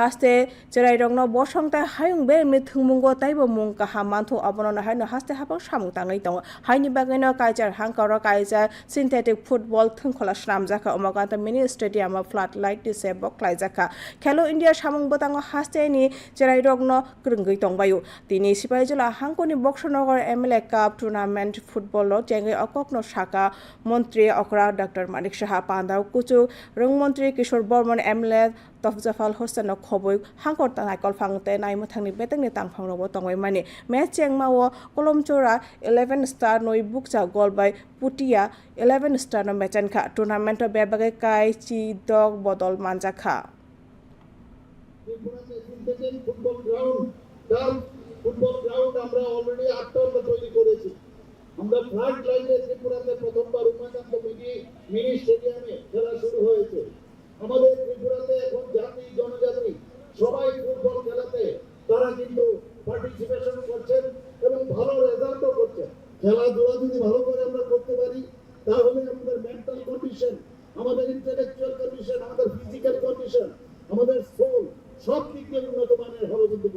haste cherai rong no bosong ta hayung be mi thungmungo taibo mung ka ha mantho abono na haino haste hapang samung tangai tong haini bageno kaijar hangkaro kaijar synthetic football thungkhola snam jaka omaganta mini stadium of floodlight dise boklai jaka Khelo India সামং বতাঙ্গ হাসতে নি চেরাই রগ্ন krungui tongbayo tini sipai jela hangkoni Boxanagar MLA cup tournament football চেঙ্গে অককনো শাখা মন্ত্রী অকরা doctor Manik Saha পান্দাও কুচু রংমন্ত্রী কিশোর বর্মন এমএলএ তফজাফাল হোসেন খবই হাঙ্কর তানাইকল ফাংতে নাইমথাংনি বেতেংনি তাংফাংরবো tongoi mani me chengmao kolomchora 11 star noi bukcha gol by putia 11 star no mechan kha tournament bebage kai chi dog bodol manja kha football ground turf football ground আমরা অলরেডি আটটা আমরা তৈরি করেছি আমরা ফ্লাড লাইনে ত্রিপুরাতে প্রথমবার উমাকান্ত মিনি মিনি খেলাধুলা যদি ভালো করে আমরা করতে পারি, তাহলে আমাদের মেন্টাল কন্ডিশন আমাদের ইন্টেলেকচুয়াল কন্ডিশন আমাদের ফিজিক্যাল কন্ডিশন আমাদের সোল সব দিক দিয়ে উন্নত মানের হবে কিন্তু